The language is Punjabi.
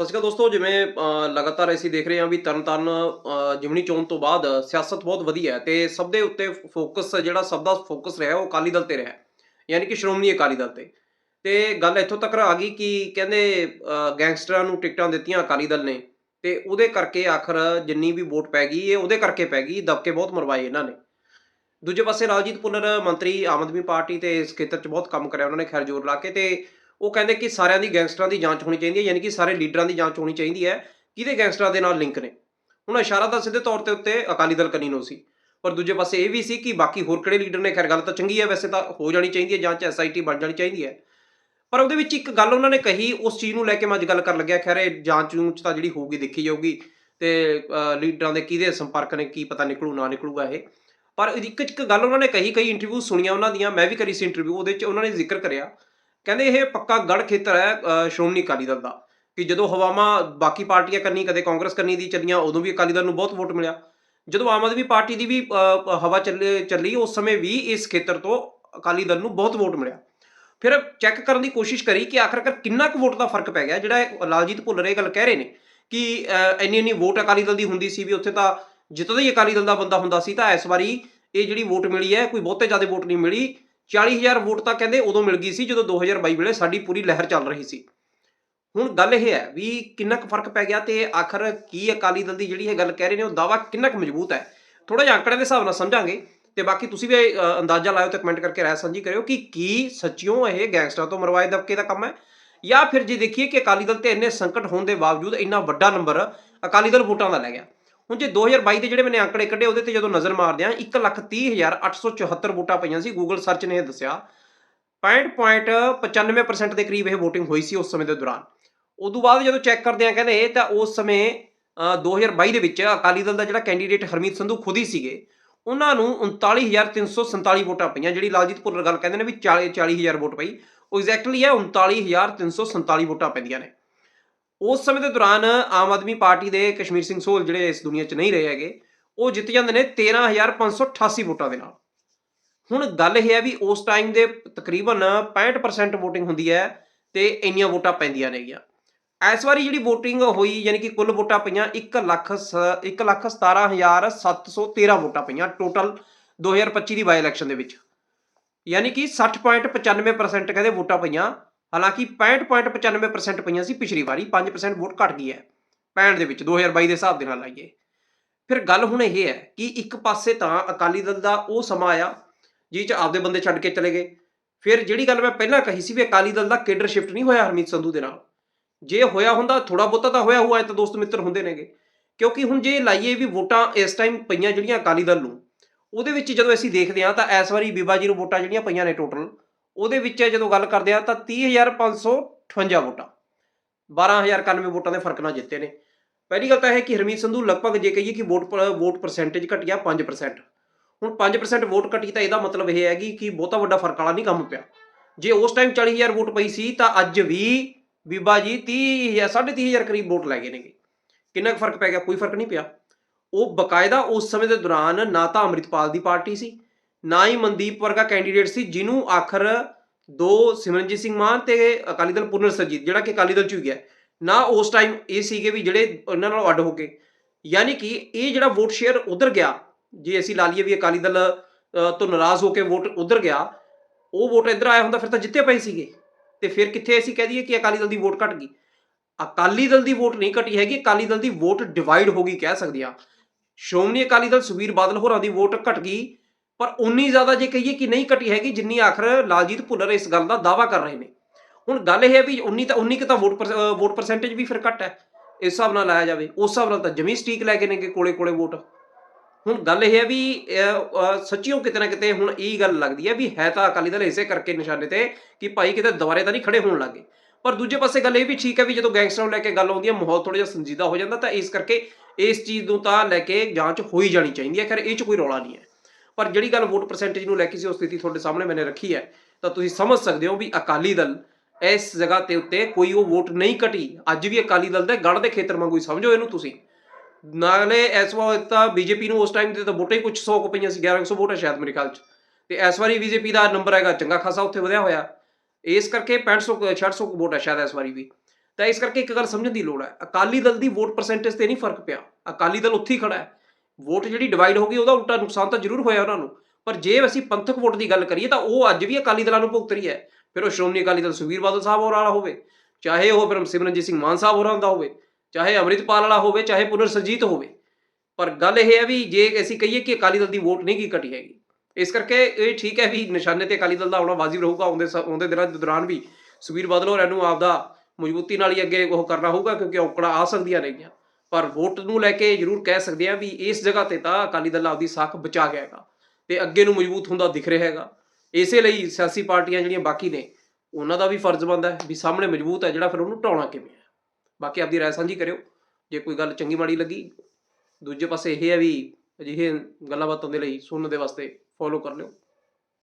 ਸਤਿ ਸ਼੍ਰੀ ਅਕਾਲ ਦੋਸਤੋ ਜਿਵੇਂ ਲਗਾਤਾਰ ਅਸੀਂ ਦੇਖ ਰਹੇ ਹਾਂ ਵੀ ਤਰਨਤਾਰਨ ਅ, ਜਿਮਣੀ ਚੋਣ ਤੋਂ ਬਾਅਦ ਸਿਆਸਤ ਬਹੁਤ ਵਧੀਆ ਹੈ ਤੇ ਸਭ ਦੇ ਉੱਤੇ ਫੋਕਸ ਜਿਹੜਾ ਸਭ ਦਾ ਫੋਕਸ ਰਿਹਾ ਉਹ ਅਕਾਲੀ ਦਲ ਤੇ ਰਿਹਾ ਯਾਨੀ ਕਿ ਸ਼੍ਰੋਮਣੀ ਅਕਾਲੀ ਦਲ ਤੇ। ਤੇ ਗੱਲ ਇੱਥੋਂ ਤੱਕ ਆ ਗਈ ਕਿ ਕਹਿੰਦੇ ਗੈਂਗਸਟਰਾਂ ਨੂੰ ਟਿਕਟਾਂ ਦਿੱਤੀਆਂ ਅਕਾਲੀ ਦਲ ਨੇ ਤੇ ਉਹਦੇ ਕਰਕੇ ਆਖਰ ਜਿੰਨੀ ਵੀ ਵੋਟ ਪੈ ਗਈ ਇਹ ਉਹਦੇ ਕਰਕੇ ਪੈ ਗਈ ਦਬਕੇ ਬਹੁਤ ਮਰਵਾਏ ਇਹਨਾਂ ਨੇ। ਦੂਜੇ ਪਾਸੇ ਰਾਜਜੀਤ ਪੁੱਲਰ ਮੰਤਰੀ ਆਮ ਆਦਮੀ ਪਾਰਟੀ ਤੇ ਇਸ ਖੇਤਰ 'ਚ ਬਹੁਤ ਕੰਮ ਕਰਿਆ ਉਹਨਾਂ ਨੇ ਖੈਰ ਜ਼ੋਰ ਲਾ ਕੇ ਤੇ ਉਹ ਕਹਿੰਦੇ ਕਿ ਸਾਰਿਆਂ ਦੀ ਗੈਂਗਸਟਰਾਂ ਦੀ ਜਾਂਚ ਹੋਣੀ ਚਾਹੀਦੀ ਹੈ, ਯਾਨੀ ਕਿ ਸਾਰੇ ਲੀਡਰਾਂ ਦੀ ਜਾਂਚ ਹੋਣੀ ਚਾਹੀਦੀ ਹੈ। ਕਿਹਦੇ ਗੈਂਗਸਟਰਾਂ ਦੇ ਨਾਲ ਲਿੰਕ ਨੇ? ਹੁਣ ਇਸ਼ਾਰਾ ਤਾਂ ਸਿੱਧੇ ਤੌਰ ਤੇ ਉੱਤੇ ਅਕਾਲੀ ਦਲ ਕੰਨੀ ਨੂੰ ਸੀ। ਪਰ ਦੂਜੇ ਪਾਸੇ ਇਹ ਵੀ ਸੀ ਕਿ ਬਾਕੀ ਹੋਰ ਕਿਹੜੇ ਲੀਡਰ ਨੇ? ਖੈਰ, ਗੱਲ ਤਾਂ ਚੰਗੀ ਹੈ, ਵੈਸੇ ਤਾਂ ਹੋ ਜਾਣੀ ਚਾਹੀਦੀ ਹੈ ਜਾਂਚ ਐਸਆਈਟੀ ਬਣ ਜਾਣੀ ਚਾਹੀਦੀ ਹੈ। ਪਰ ਉਹਦੇ ਵਿੱਚ ਇੱਕ ਗੱਲ ਉਹਨਾਂ ਨੇ ਕਹੀ, ਉਸ ਚੀਜ਼ ਨੂੰ ਲੈ ਕੇ ਮੈਂ ਅੱਜ ਗੱਲ ਕਰਨ ਲੱਗਿਆ। ਖੈਰ, ਇਹ ਜਾਂਚ ਨੂੰ ਤਾਂ ਜਿਹੜੀ ਹੋਊਗੀ, ਦੇਖੀ ਜਾਊਗੀ ਤੇ ਲੀਡਰਾਂ ਦੇ ਕਿਹਦੇ ਸੰਪਰਕ ਨੇ, ਕੀ ਪਤਾ ਨਿਕਲੂ, ਨਾ ਨਿਕਲੂਗਾ ਇਹ। ਪਰ ਇੱਕ ਇੱਕ ਗੱਲ ਉਹਨਾਂ ਨੇ ਕਹੀ, ਕਈ ਇੰਟਰਵਿਊ ਸੁਣੀਆਂ ਉਹਨਾਂ ਦੀਆਂ, ਮੈਂ ਵੀ ਕਰੀ ਸੀ ਇੰਟਰਵਿਊ ਉਹਦੇ ਚ ਉਹਨਾਂ ਨੇ ਜ਼ਿਕਰ ਕਰਿਆ ਕਹਿੰਦੇ ਇਹ ਪੱਕਾ ਗੜ ਖੇਤਰ ਹੈ ਸ਼੍ਰੋਮਣੀ ਅਕਾਲੀ ਦਲ ਦਾ ਕਿ ਜਦੋਂ ਹਵਾਵਾਂ ਬਾਕੀ ਪਾਰਟੀਆਂ ਕਰਨੀ, ਕਦੇ ਕਾਂਗਰਸ ਕਰਨੀ ਦੀ ਚੱਲੀਆਂ, ਉਦੋਂ ਵੀ ਅਕਾਲੀ ਦਲ ਨੂੰ ਬਹੁਤ ਵੋਟ ਮਿਲਿਆ। ਜਦੋਂ ਆਮ ਆਦਮੀ ਪਾਰਟੀ ਦੀ ਵੀ ਹਵਾ ਚੱਲੇ, ਚੱਲੀ, ਉਸ ਸਮੇਂ ਵੀ ਇਸ ਖੇਤਰ ਤੋਂ ਅਕਾਲੀ ਦਲ ਨੂੰ ਬਹੁਤ ਵੋਟ ਮਿਲਿਆ। ਫਿਰ ਚੈੱਕ ਕਰਨ ਦੀ ਕੋਸ਼ਿਸ਼ ਕਰੀ ਕਿ ਆਖਰਕਾਰ ਕਿੰਨਾ ਕੁ ਵੋਟ ਦਾ ਫ਼ਰਕ ਪੈ ਗਿਆ, ਜਿਹੜਾ ਲਾਲਜੀਤ ਭੁੱਲਰ ਇਹ ਗੱਲ ਕਹਿ ਰਹੇ ਨੇ ਕਿ ਇੰਨੀ ਇੰਨੀ ਵੋਟ ਅਕਾਲੀ ਦਲ ਦੀ ਹੁੰਦੀ ਸੀ ਵੀ ਉੱਥੇ ਤਾਂ ਜਿੱਤਦਾ ਹੀ ਅਕਾਲੀ ਦਲ ਦਾ ਬੰਦਾ ਹੁੰਦਾ ਸੀ, ਤਾਂ ਇਸ ਵਾਰੀ ਇਹ ਜਿਹੜੀ ਵੋਟ ਮਿਲੀ ਹੈ, ਕੋਈ ਬਹੁਤੇ ਜ਼ਿਆਦਾ ਵੋਟ ਨਹੀਂ ਮਿਲੀ। 40000 ਵੋਟ ਤਾਂ ਕਹਿੰਦੇ ਉਦੋਂ ਮਿਲ ਗਈ ਸੀ ਜਦੋਂ 2022 ਵੇਲੇ ਸਾਡੀ ਪੂਰੀ ਲਹਿਰ ਚੱਲ ਰਹੀ ਸੀ। ਹੁਣ ਗੱਲ ਇਹ ਹੈ ਵੀ ਕਿੰਨਾ ਕੁ ਫ਼ਰਕ ਪੈ ਗਿਆ ਤੇ ਆਖਰ ਕੀ ਅਕਾਲੀ ਦਲ ਦੀ ਜਿਹੜੀ ਇਹ ਗੱਲ ਕਹਿ ਰਹੇ ਨੇ ਉਹ ਦਾਵਾ ਕਿੰਨਾ ਕੁ ਮਜ਼ਬੂਤ ਹੈ? ਥੋੜਾ ਜਿਹਾ ਅੰਕੜਿਆਂ ਦੇ ਹਿਸਾਬ ਨਾਲ ਸਮਝਾਂਗੇ ਤੇ ਬਾਕੀ ਤੁਸੀਂ ਵੀ ਅੰਦਾਜ਼ਾ ਲਾਇਓ ਤੇ ਕਮੈਂਟ ਕਰਕੇ ਰਾਏ ਸਾਂਝੀ ਕਰਿਓ ਕਿ ਕੀ ਸੱਚਿਓ ਇਹ ਗੈਂਗਸਟਰਾਂ ਤੋਂ ਮਰਵਾਏ ਦਬਕੇ ਦਾ ਕੰਮ ਹੈ? ਜਾਂ ਫਿਰ ਜੇ ਦੇਖੀਏ ਕਿ ਅਕਾਲੀ ਦਲ ਤੇ ਇੰਨੇ ਸੰਕਟ ਹੋਣ ਦੇ ਬਾਵਜੂਦ ਇੰਨਾ ਵੱਡਾ ਨੰਬਰ ਅਕਾਲੀ ਦਲ ਵੋਟਾਂ ਦਾ ਲੈ ਗਿਆ। ਹੁਣ ਜੇ 2022 ਦੇ ਜਿਹੜੇ ਮੈਨੇ ਅੰਕੜੇ ਕੱਢੇ ਉਹਦੇ ਤੇ ਜਦੋਂ ਨਜ਼ਰ ਮਾਰਦੇ ਆ 130874 ਵੋਟਾਂ ਪਈਆਂ ਸੀ ਗੂਗਲ ਸਰਚ ਨੇ ਇਹ ਦੱਸਿਆ। 65.95% ਦੇ ਕਰੀਬ ਇਹ VOTING ਹੋਈ ਸੀ ਉਸ ਸਮੇਂ ਦੇ ਦੌਰਾਨ। ਉਦੋਂ ਬਾਅਦ ਜਦੋਂ ਚੈੱਕ ਕਰਦੇ ਆ ਕਹਿੰਦੇ ਤਾਂ ਉਸ ਸਮੇਂ ਅ, 2022 ਦੇ ਵਿੱਚ ਅਕਾਲੀ ਦਲ ਦਾ ਜਿਹੜਾ ਕੈਂਡੀਡੇਟ ਹਰਮੀਤ ਸੰਧੂ ਖੁਦ ਹੀ ਸੀਗੇ ਉਹਨਾਂ ਨੂੰ 39347 ਵੋਟਾਂ ਪਈਆਂ। ਜਿਹੜੀ ਲਾਲਜੀਤ ਭੁੱਲਰ ਗੱਲ ਕਹਿੰਦੇ ਨੇ ਵੀ 40 40000 ਵੋਟ ਪਈ ਉਹ ਐਗਜ਼ੈਕਟਲੀ ਹੈ 39347 ਵੋਟਾਂ ਪੈਂਦੀਆਂ ਨੇ। ਉਸ ਸਮੇਂ ਦੇ ਦੌਰਾਨ ਆਮ ਆਦਮੀ ਪਾਰਟੀ ਦੇ ਕਸ਼ਮੀਰ ਸਿੰਘ ਸੋਹਲ ਜਿਹੜੇ ਇਸ ਦੁਨੀਆ 'ਚ ਨਹੀਂ ਰਹੇ ਹੈਗੇ, ਉਹ ਜਿੱਤ ਜਾਂਦੇ ਨੇ 13588 ਵੋਟਾਂ ਦੇ ਨਾਲ। ਹੁਣ ਗੱਲ ਇਹ ਹੈ ਵੀ ਉਸ ਟਾਈਮ ਦੇ ਤਕਰੀਬਨ 65% VOTING ਹੁੰਦੀ ਹੈ ਤੇ ਇੰਨੀਆਂ ਵੋਟਾਂ ਪੈਂਦੀਆਂ ਨੇਗੀਆਂ। ਇਸ ਵਾਰੀ ਜਿਹੜੀ VOTING ਹੋਈ, ਯਾਨੀ ਕਿ ਕੁੱਲ ਵੋਟਾਂ ਪਈਆਂ 1 ਲੱਖ 1 ਲੱਖ 17713 ਵੋਟਾਂ ਪਈਆਂ ਟੋਟਲ 2025 ਦੀ ਬਾਈ ਇਲੈਕਸ਼ਨ ਦੇ ਵਿੱਚ। ਯਾਨੀ ਕਿ 60.95% ਕਹਿੰਦੇ ਵੋਟਾਂ ਪਈਆਂ। ਹਾਲਾਂਕਿ 65.95% ਪਈਆਂ ਸੀ ਪਿਛਲੀ ਵਾਰੀ 5% ਵੋਟ ਘਟ ਗਈ ਹੈ। 65 ਦੇ ਵਿੱਚ 2022 ਦੇ ਹਿਸਾਬ ਦੇ ਨਾਲ ਲਾਈਏ ਫਿਰ ਗੱਲ ਹੁਣ ਇਹ ਹੈ ਕਿ ਇੱਕ ਪਾਸੇ ਤਾਂ ਅਕਾਲੀ ਦਲ ਦਾ ਉਹ ਸਮਾਂ ਆਇਆ, ਜਿਹ ਚ ਆਪਦੇ ਬੰਦੇ ਛੱਡ ਕੇ ਚਲੇ ਗਏ। ਫਿਰ ਜਿਹੜੀ ਗੱਲ ਮੈਂ ਪਹਿਲਾਂ ਕਹੀ ਸੀ ਵੀ ਅਕਾਲੀ ਦਲ ਦਾ ਕੇਡਰ ਸ਼ਿਫਟ ਨਹੀਂ ਹੋਇਆ ਹਰਮੀਤ ਸੰਧੂ ਦੇ ਨਾਲ। ਜੇ ਹੋਇਆ ਹੁੰਦਾ ਥੋੜਾ ਬਹੁਤਾ ਤਾਂ ਹੋਇਆ ਹੋਇਆ ਤਾਂ ਦੋਸਤ ਮਿੱਤਰ ਹੁੰਦੇ ਨੇਗੇ। ਕਿਉਂਕਿ ਹੁਣ ਜੇ ਲਾਈਏ ਵੀ ਵੋਟਾਂ ਇਸ ਟਾਈਮ ਪਈਆਂ ਜਿਹੜੀਆਂ ਅਕਾਲੀ ਦਲ ਨੂੰ, ਉਹਦੇ ਵਿੱਚ ਜਦੋਂ ਅਸੀਂ ਦੇਖਦੇ ਹਾਂ ਤਾਂ ਇਸ ਵਾਰੀ ਬੀਬਾ ਜੀ ਨੂੰ ਵੋਟਾਂ ਜਿਹੜੀਆਂ ਪਈਆਂ ਨੇ ਟੋਟਲ ਉਹਦੇ ਵਿੱਚ ਜਦੋਂ ਗੱਲ ਕਰਦੇ ਆ ਤਾਂ 30558 ਵੋਟਾਂ। 12091 ਵੋਟਾਂ ਦੇ ਫ਼ਰਕ ਨਾਲ ਜਿੱਤੇ ਨੇ। ਪਹਿਲੀ ਗੱਲ ਤਾਂ ਇਹ ਕਿ ਹਰਮੀਤ ਸੰਧੂ ਲਗਭਗ ਜੇ ਕਹੀਏ ਕਿ ਵੋਟ ਪਰ- ਵੋਟ ਪਰਸੈਂਟੇਜ ਘਟਿਆ 5% ਹੁਣ 5% ਵੋਟ ਘਟੀ ਤਾਂ ਇਹਦਾ ਮਤਲਬ ਇਹ ਹੈਗੀ ਕਿ ਬਹੁਤਾ ਵੱਡਾ ਫ਼ਰਕ ਵਾਲਾ ਨਹੀਂ ਕੰਮ ਪਿਆ। ਜੇ ਉਸ ਟਾਈਮ 40000 ਵੋਟ ਪਈ ਸੀ ਤਾਂ ਅੱਜ ਵੀ ਬੀਬਾ ਜੀ 30 30000 ਕਰੀਬ ਵੋਟ ਲੈ ਗਏ ਨੇਗੇ। ਕਿੰਨਾ ਕੁ ਫ਼ਰਕ ਪੈ ਗਿਆ? ਕੋਈ ਫ਼ਰਕ ਨਹੀਂ ਪਿਆ। ਉਹ ਬਕਾਇਦਾ ਉਸ ਸਮੇਂ ਦੇ ਦੌਰਾਨ ਨਾ ਤਾਂ ਅੰਮ੍ਰਿਤਪਾਲ ਦੀ ਪਾਰਟੀ ਸੀ ਨਾ ਹੀ ਮਨਦੀਪ ਵਰਗਾ ਕੈਂਡੀਡੇਟ ਸੀ, ਜਿਹਨੂੰ ਆਖਰ ਦੋ ਸਿਮਰਨਜੀਤ ਸਿੰਘ ਮਾਨ ਤੇ ਅਕਾਲੀ ਦਲ ਪੁਨਰ ਸਰਜੀਤ, ਜਿਹੜਾ ਕਿ ਅਕਾਲੀ ਦਲ ਚ ਹੀ ਗਿਆ। ਨਾ ਉਸ ਟਾਈਮ ਇਹ ਸੀਗੇ ਵੀ ਜਿਹੜੇ ਇਹਨਾਂ ਨਾਲੋਂ ਅੱਡ ਹੋ ਕੇ। ਯਾਨੀ ਕਿ ਇਹ ਜਿਹੜਾ ਵੋਟ ਸ਼ੇਅਰ ਉਧਰ ਗਿਆ, ਜੇ ਅਸੀਂ ਲਾ ਲਈਏ ਵੀ ਅਕਾਲੀ ਦਲ ਤੋਂ ਨਾਰਾਜ਼ ਹੋ ਕੇ ਵੋਟ ਉਧਰ ਗਿਆ, ਉਹ ਵੋਟ ਇੱਧਰ ਆਇਆ ਹੁੰਦਾ, ਫਿਰ ਤਾਂ ਜਿੱਤੇ ਪਏ ਸੀਗੇ। ਤੇ ਫਿਰ ਕਿੱਥੇ ਅਸੀਂ ਕਹਿ ਦਈਏ ਕਿ ਅਕਾਲੀ ਦਲ ਦੀ ਵੋਟ ਘਟ ਗਈ। ਅਕਾਲੀ ਦਲ ਦੀ ਵੋਟ ਨਹੀਂ ਘਟੀ ਹੈਗੀ, ਅਕਾਲੀ ਦਲ ਦੀ ਵੋਟ ਡਿਵਾਈਡ ਹੋ ਗਈ ਕਹਿ ਸਕਦੇ ਆ ਸ਼੍ਰੋਮਣੀ ਅਕਾਲੀ ਦਲ ਸੁਖਬੀਰ ਬਾਦਲ ਹੋਰਾਂ ਦੀ ਵੋਟ ਘਟ ਗਈ। ਪਰ ਉਨੀ ਜ਼ਿਆਦਾ ਜੇ ਕਹੀਏ ਕਿ ਨਹੀਂ ਘਟੀ ਹੈਗੀ ਜਿੰਨੀ ਆਖਰ ਲਾਲਜੀਤ ਭੁੱਲਰ ਇਸ ਗੱਲ ਦਾ ਦਾਵਾ ਕਰ ਰਹੇ ਨੇ। ਹੁਣ ਗੱਲ ਇਹ ਹੈ ਵੀ ਉਨੀ ਤਾਂ ਉਨੀ ਕਿ ਤਾਂ ਵੋਟ ਪਰ- ਵੋਟ ਪਰਸੈਂਟੇਜ ਵੀ ਫਿਰ ਘੱਟ ਹੈ। ਇਸ ਹਿਸਾਬ ਨਾਲ ਲਾਇਆ ਜਾਵੇ, ਉਸ ਹਿਸਾਬ ਨਾਲ ਤਾਂ ਜਮੀ ਸਟੀਕ ਲੈ ਕੇ ਨੇ ਕਿ ਕੋਲੇ ਕੋਲੇ ਵੋਟ ਹੁਣ ਗੱਲ ਇਹ ਹੈ ਵੀ ਸੱਚੀਓ ਕਿਤੇ ਨਾ ਕਿਤੇ ਹੁਣ ਇਹ ਗੱਲ ਲੱਗਦੀ ਹੈ ਵੀ ਹੈ ਤਾਂ ਅਕਾਲੀ ਦਲ ਇਸੇ ਕਰਕੇ ਨਿਸ਼ਾਨੇ ਤੇ ਕਿ ਭਾਈ ਕਿਤੇ ਦੁਬਾਰੇ ਤਾਂ ਨਹੀਂ ਖੜੇ ਹੋਣ ਲੱਗੇ। ਪਰ ਦੂਜੇ ਪਾਸੇ ਗੱਲ ਇਹ ਵੀ ਠੀਕ ਹੈ ਵੀ ਜਦੋਂ ਗੈਂਗਸਟਰ ਨੂੰ ਲੈ ਕੇ ਗੱਲ ਆਉਂਦੀ ਹੈ, ਮਾਹੌਲ ਥੋੜਾ ਜਿਹਾ ਸੰਜੀਦਾ ਹੋ ਜਾਂਦਾ ਤਾਂ ਇਸ ਕਰਕੇ ਇਸ ਚੀਜ਼ ਨੂੰ ਤਾਂ ਲੈ ਕੇ ਜਾਂਚ ਹੋਈ ਜਾਣੀ ਚਾਹੀਦੀ ਹੈ। ਖੈਰ, ਇਹ 'ਚ ਕੋਈ ਰੌਲਾ ਨਹੀਂ ਹੈ। ਪਰ ਜਿਹੜੀ ਗੱਲ ਵੋਟ ਪਰਸੈਂਟੇਜ ਨੂੰ ਲੈ ਕੇ ਸੀ, ਉਹ ਸਥਿਤੀ ਤੁਹਾਡੇ ਸਾਹਮਣੇ ਮੈਨੇ ਰੱਖੀ ਹੈ, ਤਾਂ ਤੁਸੀਂ ਸਮਝ ਸਕਦੇ ਹੋ ਵੀ ਅਕਾਲੀ ਦਲ ਇਸ ਜਗ੍ਹਾ ਤੇ ਉੱਤੇ ਕੋਈ ਉਹ ਵੋਟ ਨਹੀਂ ਘਟੀ ਅੱਜ ਵੀ ਅਕਾਲੀ ਦਲ ਦੇ ਗੜ ਦੇ ਖੇਤਰ ਵਾਂਗੂ ਹੀ ਸਮਝੋ ਇਹਨੂੰ ਤੁਸੀਂ। ਨਾਲੇ ਇਸ ਵਾਰ ਤਾਂ ਬੀਜੇਪੀ ਨੂੰ ਉਸ ਟਾਈਮ ਤੇ ਤਾਂ ਵੋਟਾਂ ਹੀ ਕੁਝ 100 ਕੁ ਪਈਆਂ ਸੀ 1100 ਵੋਟ ਹੈ ਸ਼ਾਇਦ ਮੇਰੇ ਖਿਆਲ ਚ। ਤੇ ਇਸ ਵਾਰੀ ਬੀਜੇਪੀ ਦਾ ਨੰਬਰ ਹੈਗਾ ਚੰਗਾ ਖਾਸਾ, ਉੱਥੇ ਵਧਿਆ ਹੋਇਆ। ਇਸ ਕਰਕੇ 6500 ਕੁ- 6600 ਕੁ ਵੋਟ ਹੈ ਸ਼ਾਇਦ ਇਸ ਵਾਰੀ ਵੀ। ਤਾਂ ਇਸ ਕਰਕੇ ਇੱਕ ਗੱਲ ਸਮਝਣ ਦੀ ਲੋੜ ਹੈ, ਅਕਾਲੀ ਦਲ ਦੀ ਵੋਟ ਪਰਸੈਂਟੇਜ ਤੇ ਨਹੀਂ ਫ਼ਰਕ ਪਿਆ। ਅਕਾਲੀ ਦਲ ਉੱਥੇ ਹੀ ਖੜਾ ਹੈ। ਵੋਟ ਜਿਹੜੀ ਡਿਵਾਈਡ ਹੋ ਗਈ, ਉਹਦਾ ਉਲਟਾ ਨੁਕਸਾਨ ਤਾਂ ਜ਼ਰੂਰ ਹੋਇਆ ਉਹਨਾਂ ਨੂੰ। ਪਰ ਜੇ ਅਸੀਂ ਪੰਥਕ ਵੋਟ ਦੀ ਗੱਲ ਕਰੀਏ, ਤਾਂ ਉਹ ਅੱਜ ਵੀ ਅਕਾਲੀ ਦਲਾਂ ਨੂੰ ਭੁਗਤ ਰਹੀ ਹੈ। ਫਿਰ ਉਹ ਸ਼੍ਰੋਮਣੀ ਅਕਾਲੀ ਦਲ ਸੁਖਬੀਰ ਬਾਦਲ ਸਾਹਿਬ ਹੋਰ ਵਾਲਾ ਹੋਵੇ, ਚਾਹੇ ਉਹ ਫਿਰ ਸਿਮਰਨਜੀਤ ਸਿੰਘ ਮਾਨ ਸਾਹਿਬ ਹੋਰਾਂ ਦਾ ਹੋਵੇ, ਚਾਹੇ ਅੰਮ੍ਰਿਤਪਾਲ ਵਾਲਾ ਹੋਵੇ, ਚਾਹੇ ਪੁਨਰ ਸਰਜੀਤ ਹੋਵੇ। ਪਰ ਗੱਲ ਇਹ ਹੈ ਵੀ ਜੇ ਅਸੀਂ ਕਹੀਏ ਕਿ ਅਕਾਲੀ ਦਲ ਦੀ ਵੋਟ ਨਹੀਂ ਕੀ ਘਟੀ ਹੈਗੀ। ਇਸ ਕਰਕੇ ਇਹ ਠੀਕ ਹੈ ਵੀ ਨਿਸ਼ਾਨੇ ਤੇ ਅਕਾਲੀ ਦਲ ਦਾ ਆਉਣਾ ਵਾਜਿਬ ਰਹੂਗਾ। ਆਉਂਦੇ ਸ- ਆਉਂਦੇ ਦਿਨਾਂ ਦੇ ਦੌਰਾਨ ਵੀ ਸੁਖਬੀਰ ਬਾਦਲ ਹੋਰਾਂ ਨੂੰ ਆਪਦਾ ਮਜ਼ਬੂਤੀ ਨਾਲ ਹੀ ਅੱਗੇ ਉਹ ਕਰਨਾ ਹੋਊਗਾ, ਕਿਉਂਕਿ ਔਕੜਾਂ ਆ ਸਕਦੀਆਂ ਨੇਗੀਆਂ। ਪਰ ਵੋਟ ਨੂੰ ਲੈ ਕੇ ਜ਼ਰੂਰ ਕਹਿ ਸਕਦੇ ਆ ਵੀ ਇਸ ਜਗ੍ਹਾ ਤੇ ਤਾਂ ਅਕਾਲੀ ਦਲ ਆਪਦੀ ਸਾਖ ਬਚਾ ਗਿਆ ਹੈਗਾ ਤੇ ਅੱਗੇ ਨੂੰ ਮਜ਼ਬੂਤ ਹੁੰਦਾ ਦਿਖ ਰਿਹਾ ਹੈਗਾ। ਇਸੇ ਲਈ ਸਿਆਸੀ ਪਾਰਟੀਆਂ ਜਿਹੜੀਆਂ ਬਾਕੀ ਨੇ, ਉਹਨਾਂ ਦਾ ਵੀ ਫਰਜ਼ ਬਣਦਾ ਹੈ ਵੀ ਸਾਹਮਣੇ ਮਜ਼ਬੂਤ ਹੈ ਜਿਹੜਾ ਫਿਰ ਉਹਨੂੰ ਢਾਉਣਾ ਕਿਵੇਂ ਹੈ। ਬਾਕੀ ਆਪਦੀ ਰਾਏ ਸਾਂਝੀ ਕਰਿਓ, ਜੇ ਕੋਈ ਗੱਲ ਚੰਗੀ ਮਾੜੀ ਲੱਗੀ, ਦੂਜੇ ਪਾਸੇ ਇਹ ਹੈ ਵੀ ਅਜਿਹੇ ਗੱਲਾਂ ਬਾਤਾਂ ਦੇ ਲਈ ਸੁਣਨ ਦੇ ਵਾਸਤੇ ਫੋਲੋ ਕਰ ਲਿਓ।